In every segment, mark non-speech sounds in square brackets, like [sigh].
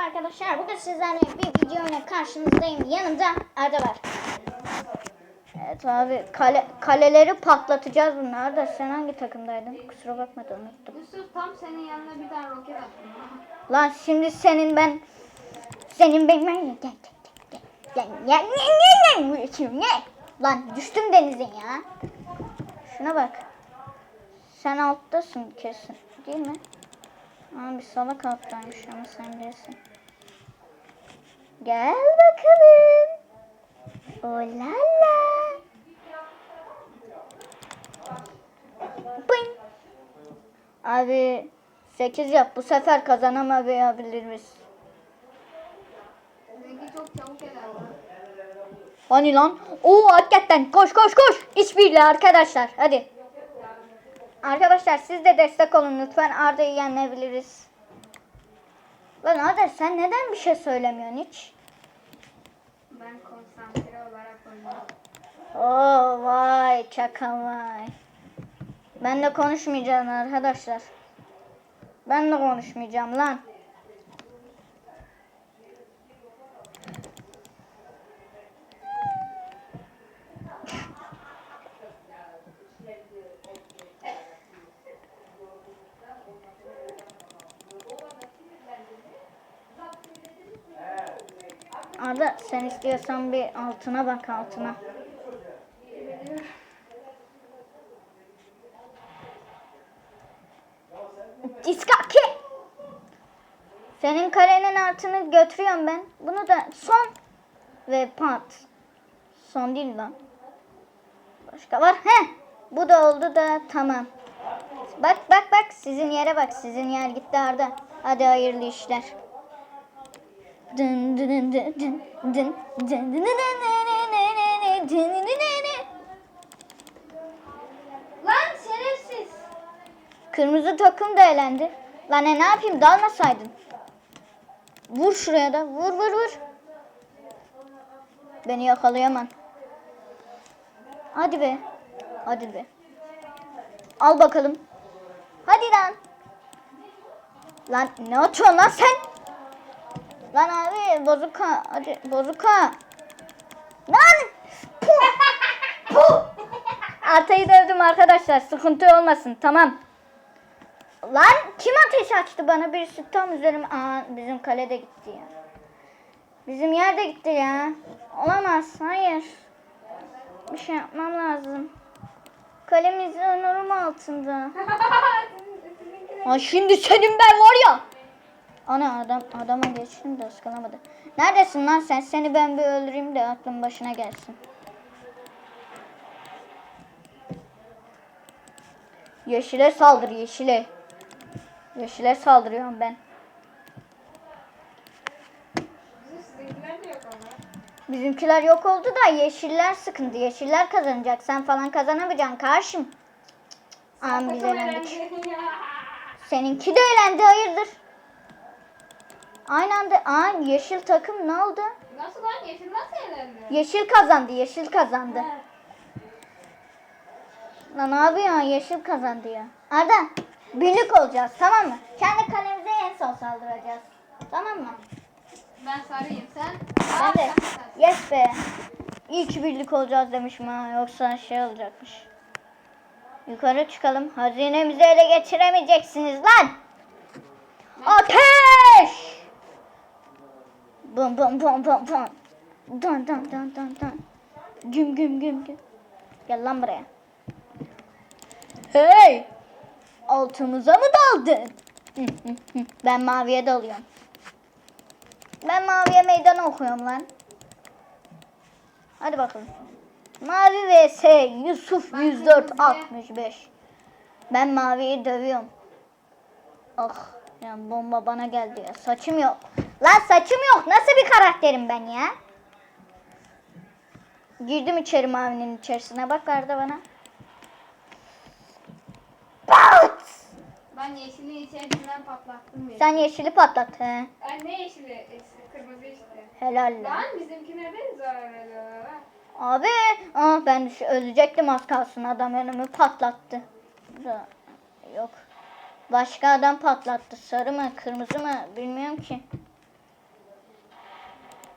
Merhaba arkadaşlar. Bugün sizlerle bir video ile karşınızdayım. Yanımda Arda var. Evet abi kale, kaleleri patlatacağız bunlar da sen hangi takımdaydın? Kusura bakma da unuttum. Yusuf tam senin yanına bir tane roket attım. Lan şimdi senin ben senin ben ben gel gel gel gel gel gel gel gel. Lan düştüm denizin ya. Şuna bak. Sen alttasın kesin değil mi? Abi salak alttaymış ama sen değilsin. Gel bakalım. Olala. Bing. Abi 8 yap. Bu sefer kazanamayabiliriz. Hani lan? Oo hakikaten. Koş koş koş. İşbirliği arkadaşlar. Hadi. Arkadaşlar siz de destek olun lütfen. Arda'yı yenebiliriz. Lan Arda sen neden bir şey söylemiyorsun hiç? Ben konsantre olarak oynuyorum. Oo vay çakal vay. Ben de konuşmayacağım arkadaşlar. Ben de konuşmayacağım lan. Arda sen istiyorsan bir altına bak altına. Diskaki. Senin karenin altını götürüyorum ben. Bunu da son ve pat. Son değil lan. Başka var. He. Bu da oldu da tamam. Bak bak bak sizin yere bak. Sizin yer gitti Arda. Hadi hayırlı işler. Dın. Lan şerefsiz. Kırmızı takım da elendi. Lan e, ne yapayım dalmasaydın. Vur şuraya da. Vur vur vur. Beni yakalayamam. Hadi be. Hadi be. Al bakalım. Hadi lan. Lan ne atıyorsun lan sen? Lan abi bozuka. Hadi bozuka. Lan. Puh. Puh. Atayı dövdüm arkadaşlar. Sıkıntı olmasın. Tamam. Lan kim ateş açtı bana? Birisi tam üzerime. Aa bizim kale de gitti ya. Bizim yer de gitti ya. Olamaz. Hayır. Bir şey yapmam lazım. Kalemiz onurum altında. [laughs] Ha şimdi senin ben var ya. Ana adam adama geçtim de ıskalamadı. Neredesin lan sen? Seni ben bir öldüreyim de aklın başına gelsin. Yeşile saldır yeşile. Yeşile saldırıyorum ben. Bizimkiler yok oldu da yeşiller sıkıntı. Yeşiller kazanacak. Sen falan kazanamayacaksın karşım. Aman biz elendik. Seninki de elendi hayırdır? Aynı anda aa, yeşil takım ne oldu? Nasıl lan yeşil nasıl elendi? Yeşil kazandı, yeşil kazandı. Lan abi ya yeşil kazandı ya. Arda birlik olacağız tamam mı? Kendi kalemize en son saldıracağız. Tamam mı? Ben sarıyım sen. Ben de. Yes be. Ki birlik olacağız demişim ha. Yoksa şey olacakmış. Yukarı çıkalım. Hazinemizi ele geçiremeyeceksiniz lan. Ateş! Bum bum bum bum bum. Dun dun dun dun dun. Güm güm güm güm. Gel lan buraya. Hey! Altımıza mı daldın? Ben maviye dalıyorum. Ben maviye meydan okuyorum lan. Hadi bakalım. Mavi vs Yusuf Ben 104 kırmızıya- 65. Ben maviyi dövüyorum. Ah ya bomba bana geldi ya. Saçım yok. Lan saçım yok. Nasıl bir karakterim ben ya? Girdim içeri mavinin içerisine. Bak Arda bana. Pat! Ben yeşilin içerisinden patlattım yeşili. Sen yeşili patlat he. Ben ne yeşili? Kırmızı işte. Helal lan. Lan zarar veriyorlar ha. Abi aa, ben düş- ölecektim az kalsın adam önümü patlattı. Da, yok. Başka adam patlattı. Sarı mı kırmızı mı bilmiyorum ki.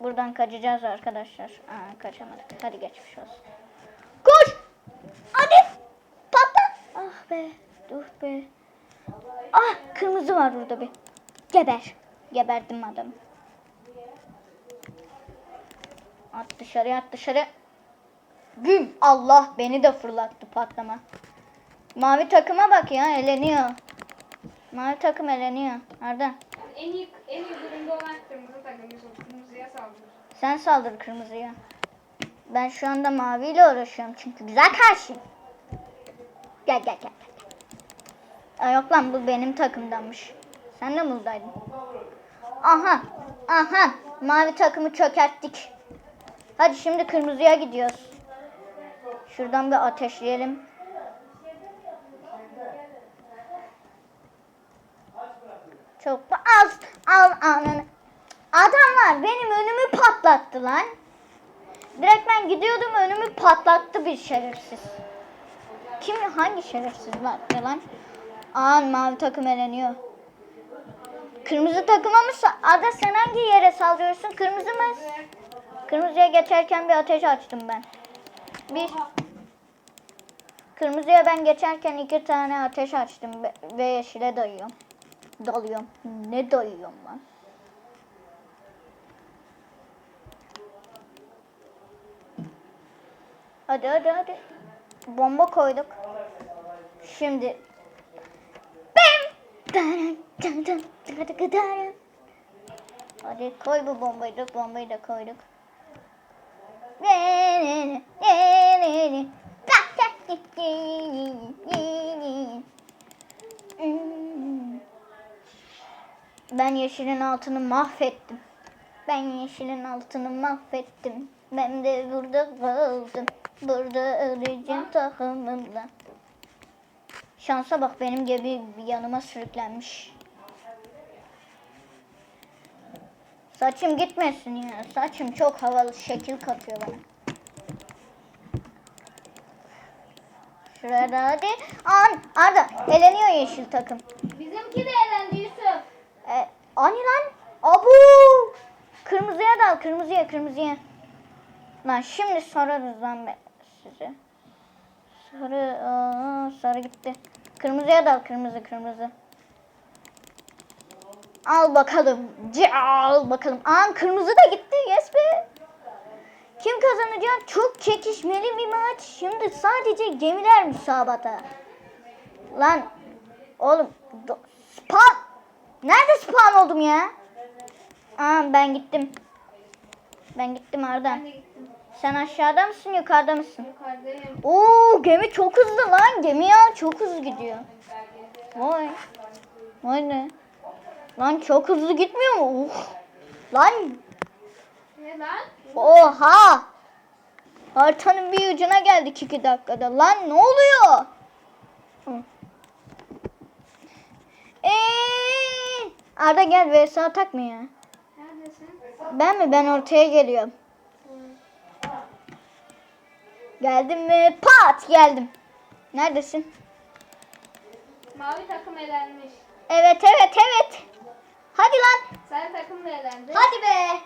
Buradan kaçacağız arkadaşlar. Aa, kaçamadık. Hadi geçmiş olsun. Koş! Hadi! Patla! Ah be. Dur be. Ah kırmızı var burada bir. Geber. Geberdim adamı. At dışarı at dışarı. Güm Allah beni de fırlattı patlama. Mavi takıma bak ya eleniyor. Mavi takım eleniyor. Arda En iyi, en iyi durumda olan kırmızı takım Yusuf. Sen saldır kırmızıya. Ben şu anda maviyle uğraşıyorum çünkü güzel karşıyım. Gel gel gel. Aa, yok lan bu benim takımdanmış. Sen de mi? Aha aha mavi takımı çökerttik. Hadi şimdi kırmızıya gidiyoruz. Şuradan bir ateşleyelim. Çok az al ananı. Adamlar benim önümü patlattı lan. Direkt ben gidiyordum önümü patlattı bir şerefsiz. Kim hangi şerefsiz var ya lan? Aa mavi takım eleniyor. Kırmızı takıma mı? Ada sen hangi yere sallıyorsun? Kırmızı mı? Kırmızıya geçerken bir ateş açtım ben. Bir. Kırmızıya ben geçerken iki tane ateş açtım ve yeşile dayıyorum. Dalıyorum. Ne dayıyorum lan? Hadi hadi hadi. Bomba koyduk. Şimdi daran. Hadi koy bu bombayı da bombayı da koyduk. Ben yeşilin altını mahvettim. Ben yeşilin altını mahvettim. Ben de burada kaldım. Burada öleceğim takımımla. Şansa bak benim gibi yanıma sürüklenmiş. Saçım gitmesin ya. Saçım çok havalı şekil katıyor bana. Şuraya da hadi. An Arda eleniyor yeşil takım. Bizimki de elendi Yusuf. E, ani lan. Abu. Kırmızıya dal. Kırmızıya kırmızıya. Lan şimdi sorarız lan be size. Sarı. Aa, sarı gitti. Kırmızıya dal. Kırmızı kırmızı. Al bakalım. Al bakalım. An kırmızı da gitti. Yes be. Kim kazanacak? Çok çekişmeli bir maç. Şimdi sadece gemiler müsabata. Lan oğlum spawn Nerede spawn oldum ya? Aa ben gittim. Ben gittim Arda. Ben de gittim. Sen aşağıda mısın yukarıda mısın? Yukarıdayım. Oo gemi çok hızlı lan. Gemi ya çok hızlı gidiyor. Vay. Vay ne? Lan çok hızlı gitmiyor mu? Uf. Lan Ne lan? oha. Haritanın bir ucuna geldik iki dakikada. Lan ne oluyor? Eee, Arda gel vs atak mı ya? Neredesin? Ben mi? Ben ortaya geliyorum. Geldim mi? Pat geldim. Neredesin? Mavi takım elenmiş. Evet evet evet. Hadi lan. Sarı takım da elendi. Hadi be.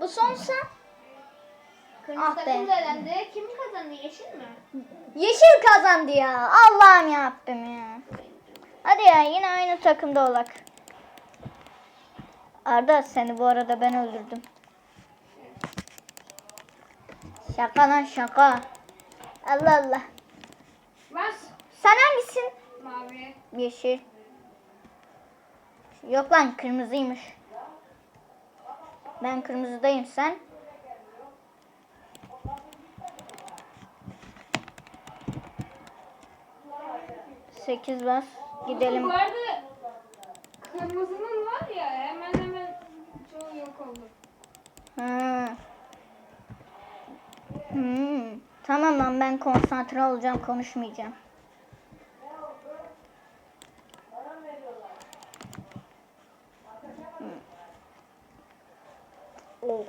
Bu sonsa. Kırmızı Ah be. takım da elendi. Kim kazandı? Yeşil mi? Yeşil kazandı ya. Allah'ım yarabbim ya. Hadi ya yine aynı takımda olak. Arda seni bu arada ben öldürdüm. Şaka lan şaka. Allah Allah. Bas. Sen hangisin? Mavi. Yeşil. Yok lan kırmızıymış. Ben kırmızıdayım sen. Sekiz bas. Gidelim. Bu arada kırmızının var ya hemen hemen çoğu yok oldu. Ha. Hmm. Tamam lan ben konsantre olacağım konuşmayacağım. Hmm. Oh.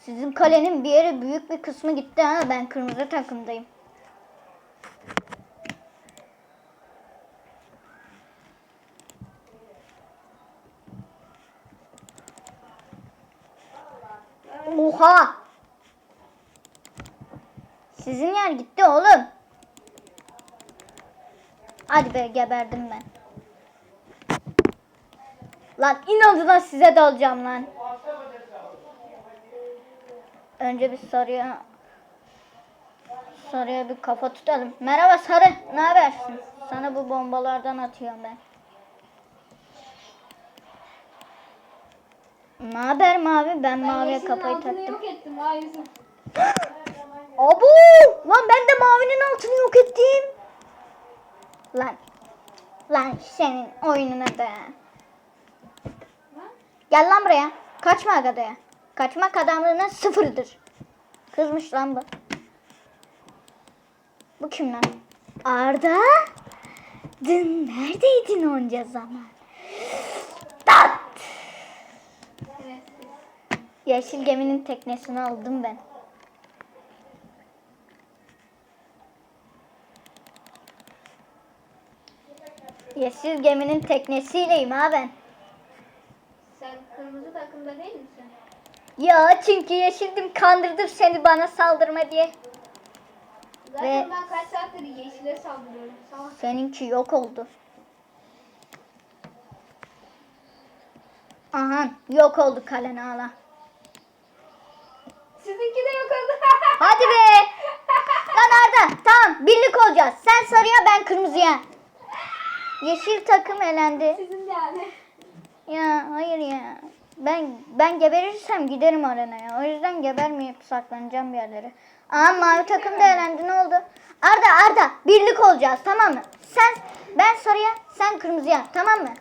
Sizin kalenin bir yeri büyük bir kısmı gitti ha ben kırmızı takımdayım. Oha. Sizin yer gitti oğlum. Hadi be geberdim ben. Lan inadına size dalacağım lan. Önce bir sarıya sarıya bir kafa tutalım. Merhaba sarı, ne habersin? Sana bu bombalardan atıyorum ben. Ne haber mavi? Ben, maviye kafayı taktım. yok ettim ha Yusuf. Abu! Lan ben de mavinin altını yok ettim. Lan. Lan senin oyununa da. Gel lan buraya. Kaçma adaya. Kaçmak adamlığına sıfırdır. Kızmış lan bu. Bu kim lan? Arda? Dün neredeydin onca zaman? Tat! Yeşil geminin teknesini aldım ben. Yeşil geminin teknesiyleyim ha ben. Sen kırmızı takımda değil misin? Ya çünkü yeşildim kandırdım seni bana saldırma diye. Zaten Ve- ben kaç saattir yeşile saldırıyorum. Salak. Seninki yok oldu. Aha yok oldu kalen ağla. Sizinki de yok oldu. Hadi be. [laughs] Lan Arda tamam birlik olacağız. Sen sarıya ben kırmızıya. Yeşil takım elendi. Sizin de yani. Ya hayır ya. Ben ben geberirsem giderim arenaya. O yüzden gebermeyip saklanacağım bir yerlere. Aa mavi takım da elendi ne oldu? Arda Arda birlik olacağız tamam mı? Sen ben sarıya sen kırmızıya tamam mı?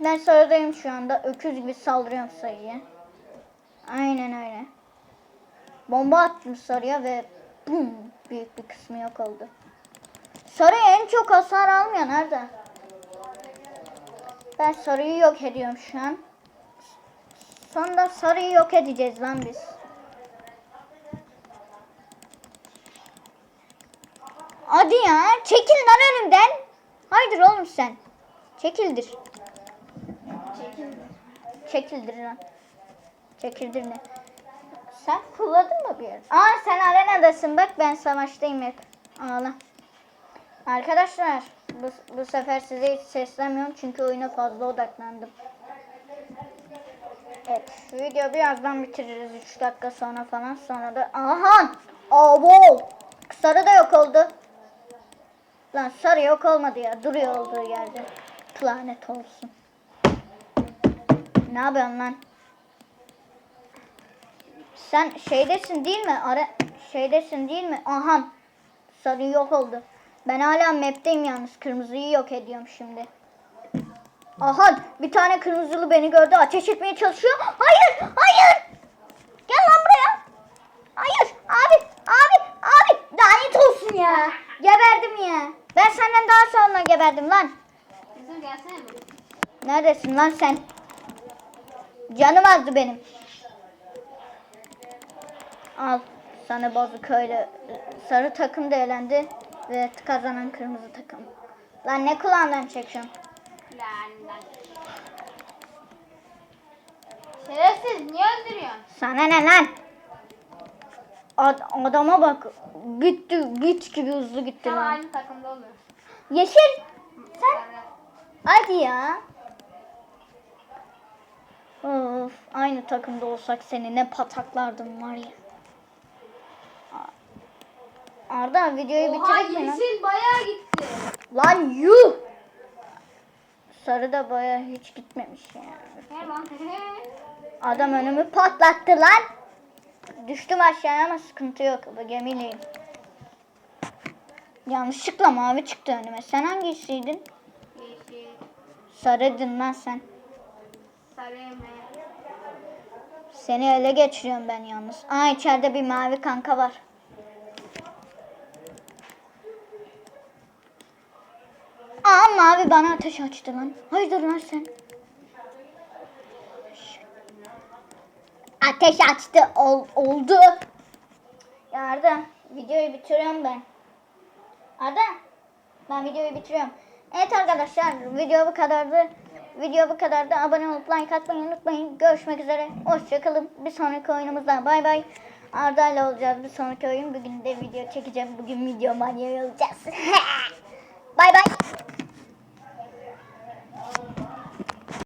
Ben sarıdayım şu anda. Öküz gibi saldırıyorum sarıya. Aynen öyle. Bomba attım sarıya ve bum büyük bir kısmı yok oldu. Sarı en çok hasar almayan Arda. Ben sarıyı yok ediyorum şu an. Sonunda sarıyı yok edeceğiz lan biz. Hadi ya çekil lan önümden. Haydır oğlum sen. Çekildir. Çekildi. Çekildir lan. Çekildir ne? Sen kulladın mı bir yer? Aa sen arenadasın bak ben savaştayım hep. Ağla. Arkadaşlar bu, bu sefer size hiç seslenmiyorum çünkü oyuna fazla odaklandım. Evet video birazdan bitiririz 3 dakika sonra falan sonra da aha abo sarı da yok oldu. Lan sarı yok olmadı ya duruyor olduğu yerde. Planet olsun. Ne yapıyorsun lan? Sen şeydesin değil mi? Ara şeydesin değil mi? Aha. Sarı yok oldu. Ben hala map'teyim yalnız. Kırmızıyı yok ediyorum şimdi. Aha bir tane kırmızılı beni gördü. Ateş etmeye çalışıyor. Hayır! Hayır! Gel lan buraya. Hayır! Abi! Abi! Abi! Lanet olsun ya. Geberdim ya. Ben senden daha sonra geberdim lan. Yusuf gelsene mi? Neredesin lan sen? Canım azdı benim. Al sana bozuk öyle. Sarı takım da elendi ve kazanan kırmızı takım. Lan ne kulağından çekiyorsun? Lan lan. Şerefsiz niye öldürüyorsun? Sana ne lan? Ad- adama bak. Gitti, git gibi hızlı gitti Tam lan. aynı takımda olur. Yeşil. Sen Evet. hadi ya. Of, aynı takımda olsak seni ne pataklardım var ya. Arda videoyu Oha mi lan? yeşil bayağı gitti. Lan yuh! Sarı da baya hiç gitmemiş lan. Adam önümü patlattı lan. Düştüm aşağıya ama sıkıntı yok. Bu gemileyim. Yanlışlıkla mavi çıktı önüme. Sen hangisiydin? Yeşil. Sarıydın lan sen. Seni ele geçiriyorum ben yalnız. Aa içeride bir mavi kanka var. Aa mavi bana ateş açtı lan. Hayırdır lan sen? Ateş açtı ol, oldu. Ya Arda videoyu bitiriyorum ben. Arda ben videoyu bitiriyorum. Evet arkadaşlar video bu kadardı. Video bu kadar da abone olup like atmayı unutmayın. Görüşmek üzere. Hoşçakalın. Bir sonraki oyunumuzda bay bay. Arda ile olacağız bir sonraki oyun. Bugün de video çekeceğim. Bugün video manyağı olacağız. [laughs] bay bay.